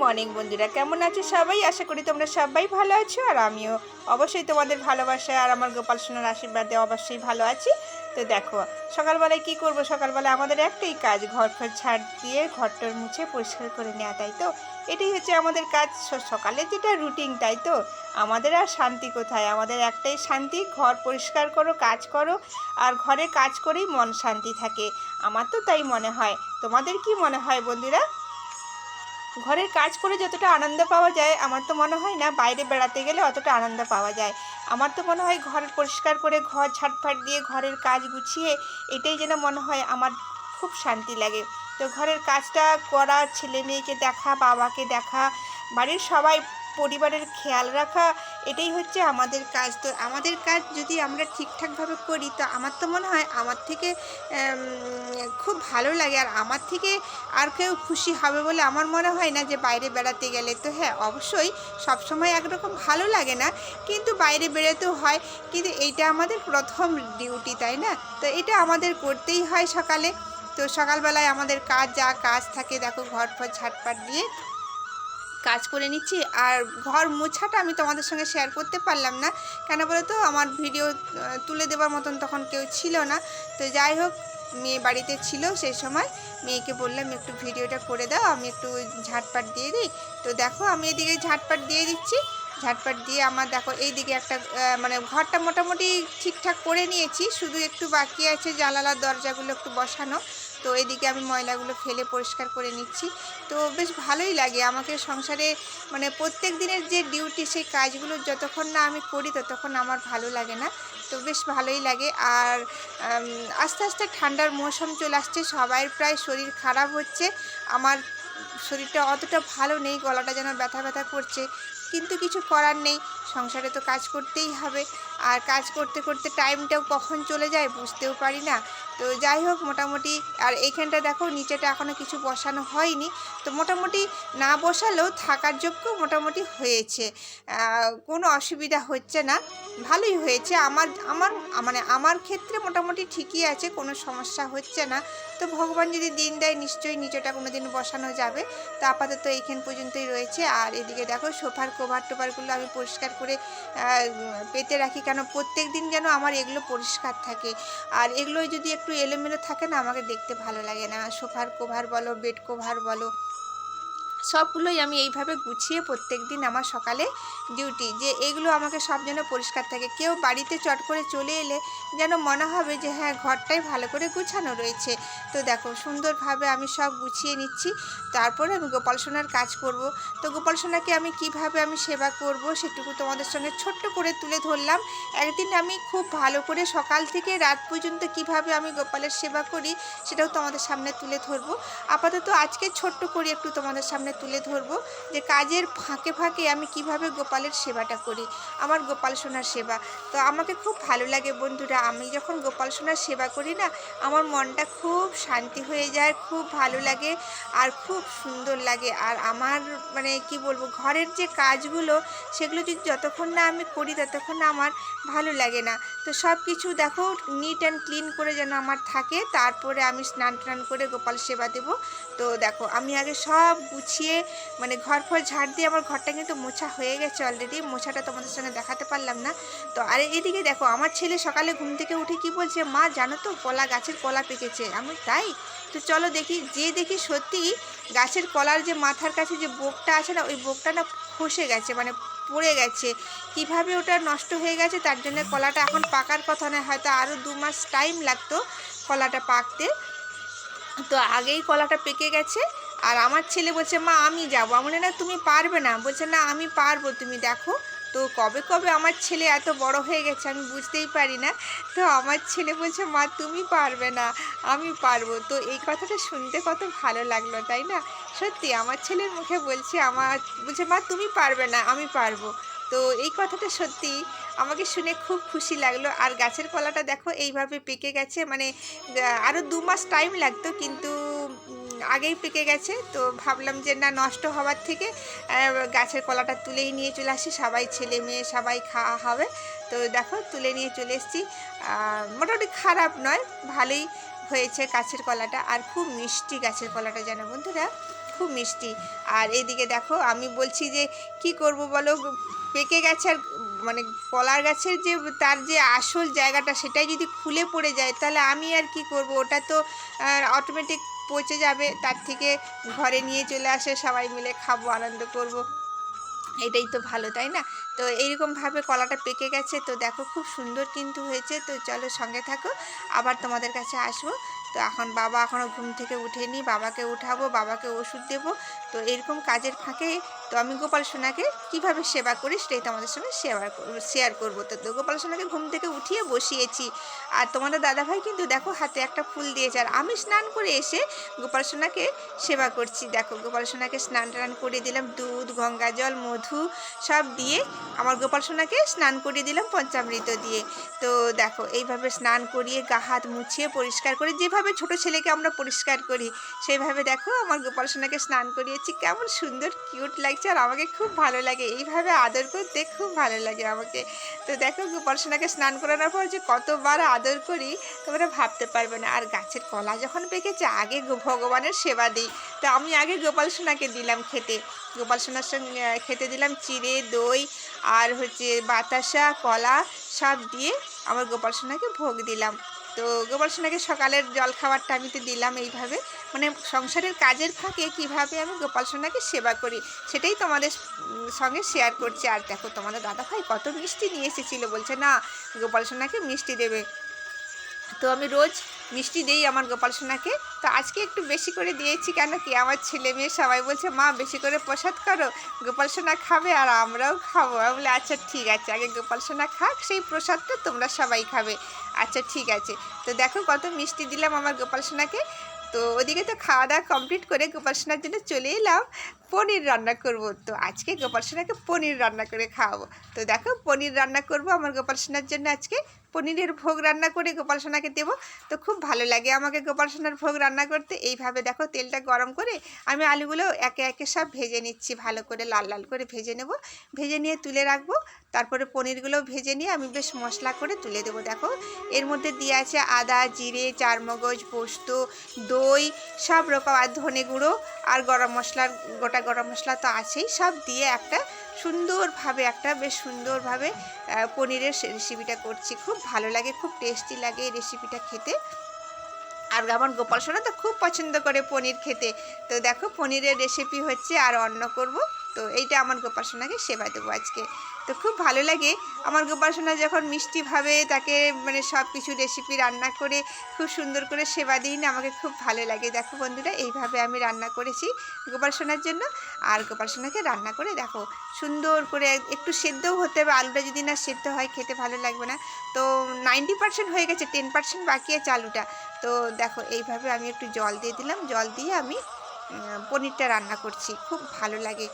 Morning বন্ধুরা, কেমন আছো সবাই? আশা করি তোমরা সবাই ভালো আছো আর আমিও অবশ্যই তোমাদের ভালোবাসায় আর আমার গোপাল সোনার আশীর্বাদে অবশ্যই ভালো আছি। তো দেখো, সকালবেলায় কি করব? সকালবেলা আমাদের একটাই কাজ ঘর ফর ছাড় দিয়ে ঘরটর মুছে পরিষ্কার করে নেওয়া, তাই তো? এটাই হচ্ছে আমাদের কাজ। সকালে যেটা রুটিন তাই তো? আমাদের আর শান্তি কোথায়? আমাদের একটাই শান্তি, ঘর পরিষ্কার করো, কাজ করো, আর ঘরে কাজ করেই মন শান্তি থাকে। আমার তো তাই মনে হয়। তোমাদের কি মনে হয় বন্ধুরা? ঘরের কাজ করে যতটা আনন্দ পাওয়া যায়, আমার তো মনে হয় না বাইরে বেড়াতে গেলে অতটা আনন্দ পাওয়া যায়। আমার তো মনে হয় ঘর পরিষ্কার করে, ঘর ঝাটফাট দিয়ে ঘরের কাজ গুছিয়ে এটাই যেন মনে হয় আমার খুব শান্তি লাগে। তো ঘরের কাজটা করা ছেলে মেয়েকে দেখা, বাবাকে দেখা, বাড়ির সবাই পরিবারের খেয়াল রাখা, এটাই হচ্ছে আমাদের কাজ। তো আমাদের কাজ যদি আমরা ঠিকঠাকভাবে করি, তো আমার তো মনে হয় আমার থেকে খুব ভালো লাগে। আর আমার থেকে আর কেউ খুশি হবে বলে আমার মনে হয় না যে বাইরে বেড়াতে গেলে। তো হ্যাঁ অবশ্যই সবসময় একরকম ভালো লাগে না, কিন্তু বাইরে বেরোতেও হয়। কিন্তু এইটা আমাদের প্রথম ডিউটি, তাই না? তো এটা আমাদের করতেই হয় সকালে। তো সকালবেলায় আমাদের কাজ, যা কাজ থাকে, দেখো ঘর ফর ঝাটপাট দিয়ে কাজ করে নিচ্ছি আর ঘর মোছাটা আমি তোমাদের সঙ্গে শেয়ার করতে পারলাম না। কেন বলো তো আমার ভিডিও তুলে দেওয়ার মতন তখন কেউ ছিল না। তো যাই হোক, মেয়ে বাড়িতে ছিল সেই সময়। মেয়েকে বললাম, একটু ভিডিওটা করে দাও, আমি একটু ঝাটপাট দিয়ে দিই। তো দেখো, আমি এদিকে ঝাটপাট দিয়ে দিচ্ছি। ঝাটপাট দিয়ে আমার দেখো, এইদিকে একটা মানে ঘরটা মোটামুটি ঠিকঠাক করে নিয়েছি। শুধু একটু বাকি আছে জানালার দরজাগুলো একটু বসানো। তো এদিকে আমি ময়লাগুলো ফেলে পরিষ্কার করে নিচ্ছি। তো বেশ ভালোই লাগে আমাকে সংসারে মানে প্রত্যেক দিনের যে ডিউটি সেই কাজগুলো যতক্ষণ না আমি করি ততক্ষণ আমার ভালো লাগে না। তো বেশ ভালোই লাগে আর আস্তে আস্তে ঠান্ডার মৌসুম চলে আসছে সবাই প্রায় শরীর খারাপ হচ্ছে। আমার শরীরটা অতটা ভালো নেই, গলাটা যেন ব্যথা ব্যথা করছে। কিন্তু কিছু করার নেই, সংসারে তো কাজ করতেই হবে। আর কাজ করতে করতে টাইমটাও কখন চলে যায় বুঝতেও পারি না। তো যাই হোক, মোটামুটি, আর এইখানটা দেখো, নিচেটা এখনও কিছু বসানো হয়নি। তো মোটামুটি না বসালেও থাকার যোগ্য মোটামুটি হয়েছে। কোনো অসুবিধা হচ্ছে না। ভালোই হয়েছে। আমার আমার মানে আমার ক্ষেত্রে মোটামুটি ঠিকই আছে, কোনো সমস্যা হচ্ছে না। তো ভগবান যদি দিন দেয়, নিশ্চয়ই নিচেটা কোনো দিন বসানো যাবে। তো আপাতত এইখান পর্যন্তই রয়েছে। আর এদিকে দেখো, সোফার কভার টোভারগুলো আমি পরিষ্কার করে পেতে রাখি। কেন প্রত্যেক দিন যেন আমার এগুলো পরিষ্কার থাকে। আর এগুলো যদি একটু এলোমেলো থাকে না, আমাকে দেখতে ভালো লাগে না। সোফার কভার বলো বেড কভার বলো সবগুলোই আমি এইভাবে গুছিয়ে প্রত্যেক দিন আমার সকালে ডিউটি যে এগুলো আমাকে সব যেন পরিষ্কার থাকে। কেউ বাড়িতে চট করে চলে এলে যেন মনে হবে যে হ্যাঁ ঘরটাই ভালো করে গুছানো রয়েছে। তো দেখো সুন্দরভাবে আমি সব গুছিয়ে নিচ্ছি। তারপরে আমি গোপাল সোনার কাজ করব। তো গোপাল সোনাকে আমি কীভাবে আমি সেবা করব সেটুকু তোমাদের সঙ্গে ছোট্ট করে তুলে ধরলাম। একদিন আমি খুব ভালো করে সকাল থেকে রাত পর্যন্ত কীভাবে আমি গোপালের সেবা করি সেটাও তোমাদের সামনে তুলে ধরবো। আপাতত আজকে ছোট্ট করে একটু তোমাদের সামনে তুলে ধরবো যে কাজের ফাঁকে ফাঁকে আমি কীভাবে গোপালের সেবাটা করি, আমার গোপাল সোনার সেবা। তো আমাকে খুব ভালো লাগে বন্ধুরা, আমি যখন গোপাল সোনার সেবা করি না, আমার মনটা খুব শান্তি হয়ে যায়, খুব ভালো লাগে আর খুব সুন্দর লাগে। আর আমার মানে কি বলব, ঘরের যে কাজগুলো, সেগুলো যদি যতক্ষণ না আমি করি, ততক্ষণ না আমার ভালো লাগে না। তো সব কিছু দেখো নিট অ্যান্ড ক্লিন করে যেন আমার থাকে, তারপরে আমি স্নান টান করে গোপাল সেবা দেব। তো দেখো, আমি আগে সব গুছিয়ে মানে ঘর ফর ঝাড় দিয়ে আমার ঘরটা কিন্তু মোছা হয়ে গেছে অলরেডি মোছাটা তোমাদের সঙ্গে দেখাতে পারলাম না। তো আর এদিকে দেখো, আমার ছেলে সকালে ঘুম থেকে উঠে কি বলছে, মা, জানো তো কলা গাছের কলা পেকেছে। আমি তাই? তো চলো দেখি যে দেখি সত্যি গাছের কলার যে মাথার কাছে যে বোকটা আছে না, ওই বোকটা না খসে গেছে মানে পড়ে গেছে। কীভাবে ওটা নষ্ট হয়ে গেছে, তার জন্য কলাটা এখন পাকার কথা নয়, হয়তো আরও দু মাস টাইম লাগতো কলাটা পাকতে। তো আগেই কলাটা পেকে গেছে আর আমার ছেলে বলছে, মা, আমি যাব। আমি না, তুমি পারবে না। বলছে, না, আমি পারব, তুমি দেখো। তো কবে কবে আমার ছেলে এত বড় হয়ে গেছে আমি বুঝতেই পারি না। তো আমার ছেলে বলছে, মা, তুমি পারবে না, আমি পারব। তো এই কথাটা শুনতে কত ভালো লাগল, তাই না? সত্যি, আমার ছেলের মুখে বলছে, আমার বলছে, মা, তুমি পারবে না, আমি পারব। তো এই কথাটা সত্যি আমাকে শুনে খুব খুশি লাগল। আর গাছের কলাটা দেখো, এইভাবে পেকে গেছে মানে আরও দু মাস টাইম লাগতো, কিন্তু আগেই পেকে গেছে, তো ভাবলাম যে না, নষ্ট হওয়ার থেকে গাছের কলাটা তুলেই নিয়ে চলে আসি, সবাই ছেলে মেয়ে সবাই খাওয়া হবে। তো দেখো, তুলে নিয়ে চলে এসেছি। মোটামুটি খারাপ নয়, ভালোই হয়েছে গাছের কলাটা, আর খুব মিষ্টি গাছের কলাটা জানো বন্ধুরা, খুব মিষ্টি। আর এদিকে দেখো, আমি বলছি যে, কি করব বলো? পেকে গেছে আর মানে কলার গাছের যে, তার যে আসল জায়গাটা সেটাই যদি খুলে পড়ে যায়, তাহলে আমি আর কি করব? ওটা তো অটোমেটিক পচে যাবে। তার থেকে ঘরে নিয়ে চলে আসে, সবাই মিলে খাব, আনন্দ করব। এটাই তো ভালো, তাই না? তো এইরকমভাবে কলাটা পেকে গেছে। তো দেখো খুব সুন্দর কিন্তু হয়েছে। তো চলো সঙ্গে থাকো। আবার তোমাদের কাছে আসব। তো এখন বাবা এখনও ঘুম থেকে উঠেনি, বাবাকে উঠাবো, বাবাকে ওষুধ দেবো। তো এরকম কাজের ফাঁকে তো আমি গোপাল সোনাকে কীভাবে সেবা করি সেটাই তোমাদের সঙ্গে শেয়ার শেয়ার করব। তো তো গোপাল সোনাকে ঘুম থেকে উঠিয়ে বসিয়েছি। আর তোমাদের দাদাভাই কিন্তু দেখো হাতে একটা ফুল দিয়েছে। আর আমি স্নান করে এসে গোপাল সোনাকে সেবা করছি। দেখো গোপাল সোনাকে স্নান টান করে দিলাম, দুধ, গঙ্গা জল, মধু সব দিয়ে আমার গোপাল সোনাকে স্নান করিয়ে দিলাম পঞ্চামৃত দিয়ে। তো দেখো এইভাবে স্নান করিয়ে গা হাত মুছিয়ে পরিষ্কার করে যেভাবে ছোট ছেলেকে আমরা পরিষ্কার করি। সেইভাবে দেখো আমার গোপাল সোনাকে স্নান করিয়েছি। কেমন সুন্দর কিউট লাগছে আর আমাকে খুব ভালো লাগে। এইভাবে আদর করতে খুব ভালো লাগে আমাকে। তো দেখো গোপাল সোনাকে স্নান করানোর পর যে কতবার আদর করি, তোমরা ভাবতে পারবে না। আর গাছের কলা যখন পেকেছে, আগে ভগবানের সেবা দিই। তো আমি আগে গোপাল সোনাকে দিলাম খেতে। গোপাল সোনার সঙ্গে খেতে দিলাম চিড়ে, দই আর হচ্ছে বাতাসা, কলা সব দিয়ে আমার গোপাল সোনাকে ভোগ দিলাম। তো গোপাল সোনাকে সকালের জল খাবারটা আমি তো দিলাম এইভাবে। মানে সংসারের কাজের ফাঁকে কীভাবে আমি গোপাল সোনাকে সেবা করি, সেটাই তোমাদের সঙ্গে শেয়ার করছি। আর দেখো তোমাদের দাদা ভাই কত মিষ্টি নিয়ে এসেছিল। বলছে, না গোপাল সোনাকে মিষ্টি দেবে। তো আমি রোজ মিষ্টি দিই আমার গোপাল সোনাকে। তো আজকে একটু বেশি করে দিয়েছি কেন কি? আমার ছেলে মেয়ে সবাই বলছে, মা, বেশি করে প্রসাদ করো, গোপাল সোনা খাবে আর আমরাও খাব। আমি বলে আচ্ছা ঠিক আছে, আগে গোপাল সোনা খাক, সেই প্রসাদটা তোমরা সবাই খাবে। আচ্ছা ঠিক আছে। তো দেখো কত মিষ্টি দিলাম আমার গোপাল সোনাকে। তো ওদিকে তো খাওয়া দাওয়া কমপ্লিট করে গোপাল সোনার জন্য চলে এলাম, পনির রান্না করব। তো আজকে গোপাল সোনাকে পনির রান্না করে খাওয়াবো। তো দেখো, পনির রান্না করব আমার গোপাল সোনার জন্য আজকে। পনিরের ভোগ রান্না করে গোপাল সোনাকে দেবো। তো খুব ভালো লাগে আমাকে গোপাল সোনার ভোগ রান্না করতে। এইভাবে দেখো তেলটা গরম করে আমি আলুগুলো একে একে সব ভেজে নিচ্ছি। ভালো করে লাল লাল করে ভেজে নেব। ভেজে নিয়ে তুলে রাখব। তারপরে পনিরগুলো ভেজে নিয়ে আমি বেশ মশলা করে তুলে দেবো। দেখো এর মধ্যে দিয়ে আছে আদা, জিরে, চারমগজ, পোস্ত, দই সব রকম, আর ধনে গুঁড়ো আর গরম মশলার গোটা গরম মশলা তো আছেই। সব দিয়ে একটা সুন্দরভাবে, একটা বেশ সুন্দরভাবে পনিরের রেসিপিটা করছি। খুব ভালো লাগে, খুব টেস্টি লাগে এই রেসিপিটা খেতে। আর আমার গোপাল সোনা তো খুব পছন্দ করে পনির খেতে। তো দেখো, পনিরের রেসিপি হচ্ছে আর অন্য করব। তো এইটা আমার গোপাল সোনাকে সেবা দেবো আজকে। তো খুব ভালো লাগে আমার গোপাল সোনা যখন মিষ্টিভাবে তাকে মানে সব কিছু রেসিপি রান্না করে খুব সুন্দর করে সেবা দিই না, আমাকে খুব ভালো লাগে। দেখো বন্ধুরা, এইভাবে আমি রান্না করেছি গোপাল সোনার জন্য। আর গোপাল সোনাকে রান্না করে দেখো, সুন্দর করে একটু সেদ্ধও হতে হবে, আলুটা যদি না সেদ্ধ হয় খেতে ভালো লাগবে না। তো নাইনটি পার্সেন্ট হয়ে গেছে টেন পার্সেন্ট বাকি আছে আলুটা। তো দেখো, এইভাবে আমি একটু জল দিয়ে দিলাম। জল দিয়ে আমি পনিরটা রান্না করছি, খুব ভালো লাগে।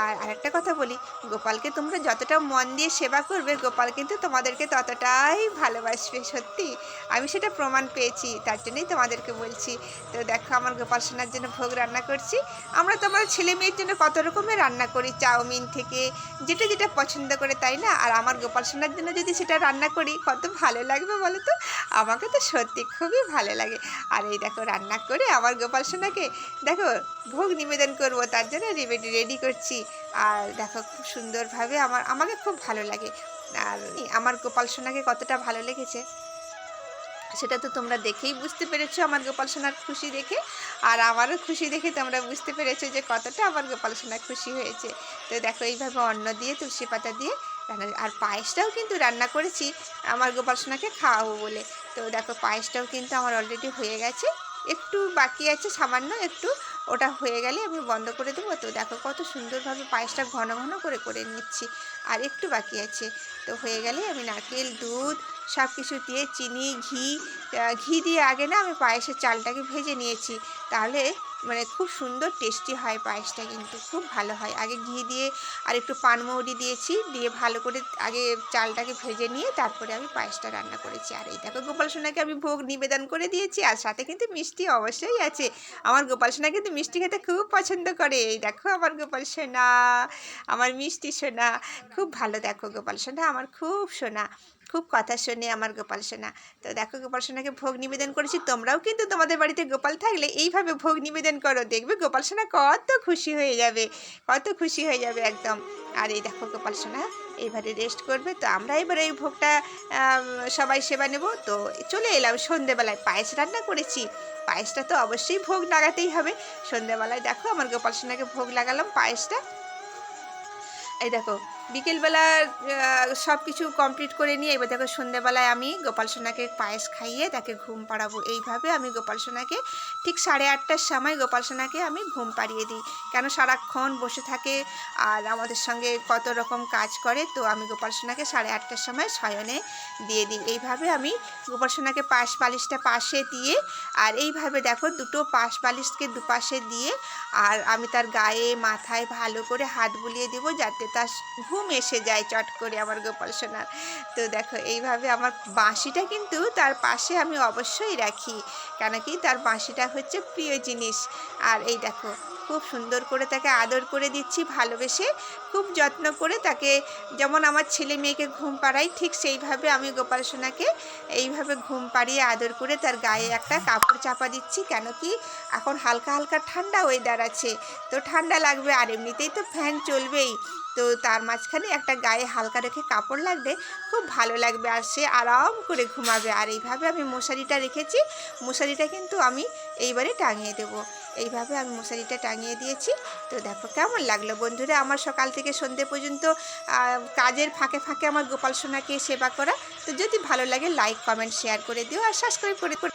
আর আরেকটা কথা বলি, গোপালকে তোমরা যতটা মন দিয়ে সেবা করবে, গোপাল কিন্তু তোমাদেরকে ততটাই ভালোবাসবে, সত্যি। আমি সেটা প্রমাণ পেয়েছি, তার জন্যই তোমাদেরকে বলছি। তো দেখো, আমার গোপাল সোনার জন্য ভোগ রান্না করছি। আমরা তো আমার ছেলে মেয়ের জন্য কত রকমের রান্না করি, চাউমিন থেকে যেটা যেটা পছন্দ করে, তাই না? আর আমার গোপাল সোনার জন্য যদি সেটা রান্না করি, কত ভালো লাগবে বলো তো? আমাকে তো সত্যি খুবই ভালো লাগে। আর এই দেখো, রান্না করে আমার গোপাল সোনাকে, দেখো ভোগ নিবেদন করব, তার জন্য রেডি রেডি করছি। আর দেখো, খুব সুন্দরভাবে আমার, আমাকে খুব ভালো লাগে। আর আমার গোপাল সোনাকে কতটা ভালো লেগেছে, সেটা তো তোমরা দেখেই বুঝতে পেরেছ আমার গোপাল সোনার খুশি দেখে। আর আমারও খুশি দেখে তোমরা বুঝতে পেরেছ যে কতটা আমার গোপাল সোনা খুশি হয়েছে। তো দেখো, এইভাবে অন্ন দিয়ে, তুলসী পাতা দিয়ে রান্না, আর পায়েসটাও কিন্তু রান্না করেছি আমার গোপাল সোনাকে খাওয়াবো বলে। তো দেখো, পায়েসটাও কিন্তু আমার অলরেডি হয়ে গেছে। একটু বাকি আছে, সামান্য একটু। ওটা হয়ে গেলে আমি বন্ধ করে দেবো। তো দেখো কত সুন্দরভাবে পায়েসটা ঘন ঘন করে করে নিচ্ছি। আর একটু বাকি আছে। তো হয়ে গেলে আমি নারকেল, দুধ সব কিছু দিয়ে চিনি, ঘি ঘি দিয়ে আগে না আমি পায়েসের চালটাকে ভেজে নিয়েছি। তাহলে মানে খুব সুন্দর টেস্টি হয় পায়েসটা কিন্তু, খুব ভালো হয়। আগে ঘি দিয়ে আর একটু পানমৌরি দিয়েছি, দিয়ে ভালো করে আগে চালটাকে ভেজে নিয়ে তারপরে আমি পায়েসটা রান্না করেছি। আর এই দেখো গোপাল সোনাকে আমি ভোগ নিবেদন করে দিয়েছি, আর সাথে কিন্তু মিষ্টি অবশ্যই আছে। আমার গোপাল সোনা কিন্তু মিষ্টি খেতে খুব পছন্দ করে। এই দেখো আমার গোপাল সোনা, আমার মিষ্টি সোনা, খুব ভালো দেখো গোপাল সোনা, আমার খুব সোনা। খুব কথা শোনে আমার গোপাল সোনা। তো দেখো গোপাল সোনাকে ভোগ নিবেদন করেছি, তোমরাও কিন্তু তোমাদের বাড়িতে গোপাল থাকলে এইভাবে ভোগ নিবেদন করো। দেখবে গোপাল সোনা কত খুশি হয়ে যাবে, কত খুশি হয়ে যাবে একদম। আর এই দেখো গোপাল সোনা, এবারে রেস্ট করবে। তো আমরা এবারে এই ভোগটা সবাই সেবা নেব। তো চলে এলাম সন্ধেবেলায়, পায়েস রান্না করেছি। পায়েসটা তো অবশ্যই ভোগ লাগাতেই হবে। সন্ধেবেলায় দেখো আমার গোপাল সোনাকে ভোগ লাগালাম পায়েসটা। এই দেখো বিকেলবেলা সব কিছু কমপ্লিট করে নিয়ে এবার দেখো সন্ধেবেলায় আমি গোপাল সোনাকে পায়েস খাইয়ে তাকে ঘুম পাড়াবো। এইভাবে আমি গোপাল সোনাকে ঠিক সাড়ে আটটার সময় গোপাল সোনাকে আমি ঘুম পাড়িয়ে দিই। কেন সারাক্ষণ বসে থাকে আর আমাদের সঙ্গে কত রকম কাজ করে, তো আমি গোপাল সোনাকে সাড়ে আটটার সময় শয়নে দিয়ে দিই। এইভাবে আমি গোপাল সোনাকে পাশ বালিশটা পাশে দিয়ে আর এইভাবে দেখো দুটো পাশ বালিশকে দুপাশে দিয়ে আর আমি তার গায়ে, মাথায় ভালো করে হাত বুলিয়ে দেবো যাতে তার ঘুম এসে যায় চট করে আমার গোপাল সোনার। তো দেখো, এইভাবে আমার বাঁশিটা কিন্তু তার পাশে আমি অবশ্যই রাখি। কেন কি তার বাঁশিটা হচ্ছে প্রিয় জিনিস। আর এই দেখো খুব সুন্দর করে তাকে আদর করে দিচ্ছি, ভালোবেসে। খুব যত্ন করে তাকে, যেমন আমার ছেলে মেয়েকে ঘুম পাড়াই, ঠিক সেইভাবে আমি গোপাল সোনাকে এইভাবে ঘুম পাড়িয়ে আদর করে তার গায়ে একটা কাপড় চাপা দিচ্ছি। কেন কি, এখন হালকা হালকা ঠান্ডা ওয়েদার আছে, তো ঠান্ডা লাগবে আর এমনিতেই তো ফ্যান চলবেই। তো তার মাঝখানে একটা গায়ে হালকা রেখে কাপড় লাগবে, খুব ভালো লাগবে আর সে আরাম করে ঘুমাবে। আর এইভাবে আমি মশারিটা রেখেছি, মশারিটা কিন্তু আমি এইবারে টাঙিয়ে দেবো। এইভাবে আমি মশারিটা টাঙিয়ে দিয়েছি। তো দেখো কেমন লাগল বন্ধুরা? আমার সকাল থেকে সন্ধে পর্যন্ত কাজের ফাঁকে ফাঁকে আমার গোপাল সোনাকে সেবা করা। তো যদি ভালো লাগে লাইক কমেন্ট শেয়ার করে দিও আর সাবস্ক্রাইব করে করে